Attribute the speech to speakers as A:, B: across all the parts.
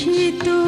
A: সে তো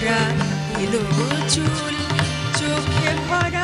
A: ভরা দিল চুল চোখে ভরা